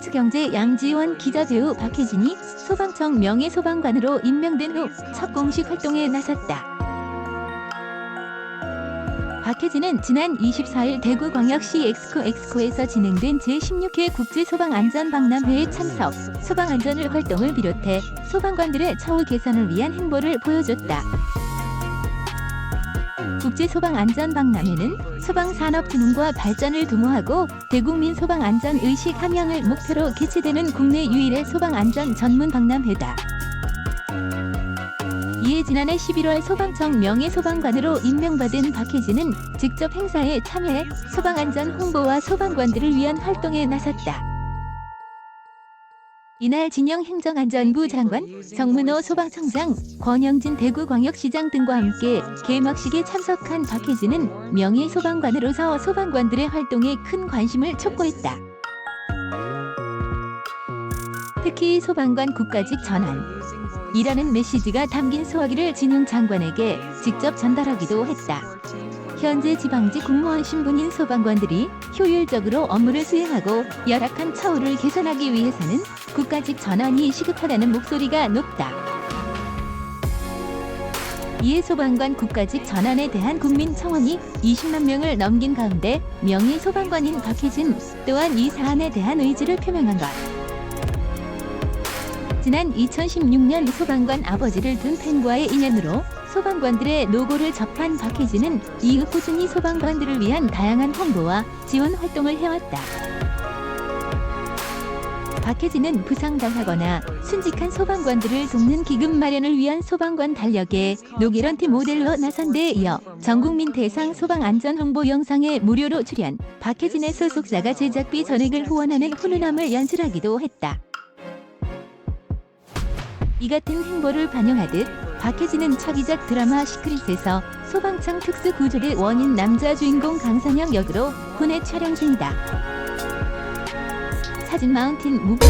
한국스포츠경제 양지원 기자 배우 박혜진이 소방청 명예소방관으로 임명된 후 첫 공식 활동에 나섰다. 박혜진은 지난 24일 대구광역시 엑스코 엑스코에서 진행된 제16회 국제소방안전박람회에 참석, 소방안전을 활동을 비롯해 소방관들의 처우 개선을 위한 행보를 보여줬다. 국제소방안전박람회는 소방산업진흥과 발전을 도모하고 대국민 소방안전의식 함양을 목표로 개최되는 국내 유일의 소방안전 전문 박람회다. 이에 지난해 11월 소방청 명예소방관으로 임명받은 박혜진은 직접 행사에 참여해 소방안전 홍보와 소방관들을 위한 활동에 나섰다. 이날 진영 행정안전부 장관, 정문호 소방청장, 권영진 대구광역시장 등과 함께 개막식에 참석한 박혜진은 명예 소방관으로서 소방관들의 활동에 큰 관심을 촉구했다. 특히 소방관 국가직 전환, 이라는 메시지가 담긴 소화기를 진흥 장관에게 직접 전달하기도 했다. 현재 지방직 공무원 신분인 소방관들이 효율적으로 업무를 수행하고 열악한 처우를 개선하기 위해서는 국가직 전환이 시급하다는 목소리가 높다. 이에 소방관 국가직 전환에 대한 국민 청원이 20만 명을 넘긴 가운데 명예 소방관인 박혜진 또한 이 사안에 대한 의지를 표명한 것. 지난 2016년 소방관 아버지를 둔 팬과의 인연으로 소방관들의 노고를 접한 박혜진은 이후 꾸준히 소방관들을 위한 다양한 홍보와 지원 활동을 해왔다. 박혜진은 부상당하거나 순직한 소방관들을 돕는 기금 마련을 위한 소방관 달력에 노기런티 모델로 나선 데 이어 전국민 대상 소방 안전 홍보 영상에 무료로 출연, 박혜진의 소속사가 제작비 전액을 후원하는 훈훈함을 연출하기도 했다. 이 같은 행보를 반영하듯 박혜진은 차기작 드라마 시크릿에서 소방청 특수 구조대 원인 남자 주인공 강선영 역으로 혼에 촬영 중이다. 사진 마운틴 무브